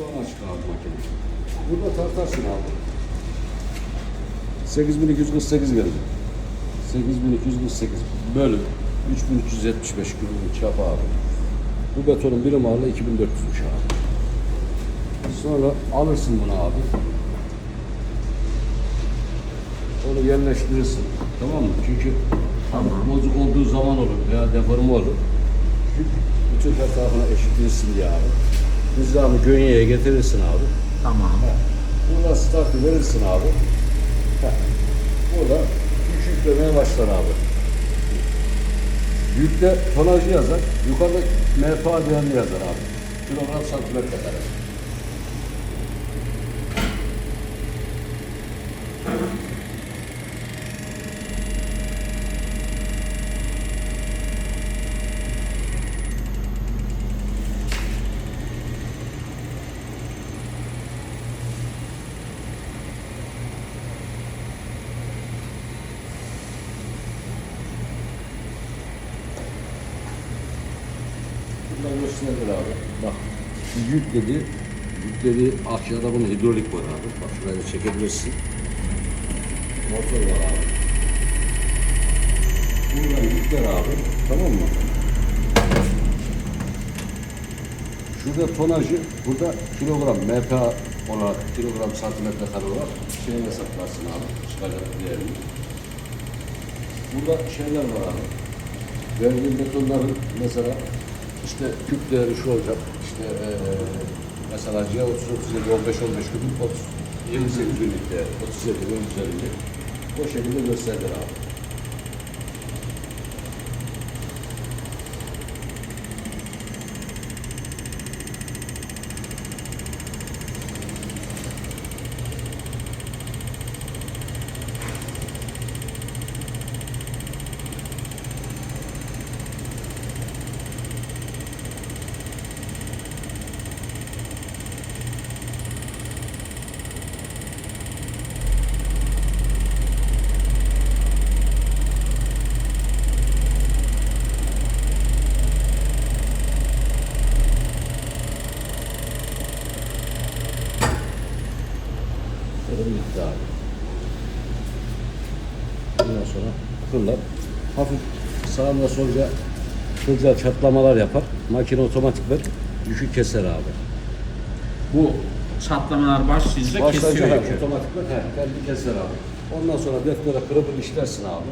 Şu an açık. Burada tartarsın abi. 8248 gelecek. 8248 bölü 3375 kiloluk çap abi. Bu betonun birim ağırlığı 2400'müş abi. Sonra alırsın bunu abi. Onu yerleştirirsin. Tamam mı? Çünkü Tamam. bozuk olduğu zaman olur veya deforme olur. Bütün her tarafına eşitlesin diye abi. Nizamı gönyeye getirirsin abi. Tamam. Burada startı verirsin abi. Heh. Burada yük yüklemeye başlar abi. Yükte tonajı yazar. Yukarıda MPA değerini yazar abi. Kilogram santimetre kare. Gösterir abi. Bak yük dedi. Yük dedi aşağıda bunun hidrolik var abi. Bak şurayı da çekebilirsin. Motor var abi. Buradan yükler abi. Tamam mı? Şurada tonajı, burada kilogram, MPA olarak, kilogram santimetre kare olarak şeyini hesaplarsın abi. Çıkacak değerini. Burada şeyler var abi. Verdiğin betonların mesela işte küp değeri şu olacak. İşte eee mesela C30 37 15 15 küpün 30 28 günlük değer. 37 gün üzerinde. O şekilde gösterdiler abi. Gitti abi. Ondan sonra kırlar hafif sağında solca kılcal çatlamalar yapar. Makine otomatikler yükü keser abi. Bu çatlamalar başlayınca kesiyor ha, yükü. otomatikman he, kendi keser abi. Ondan sonra deftere kırıp işlersin abi.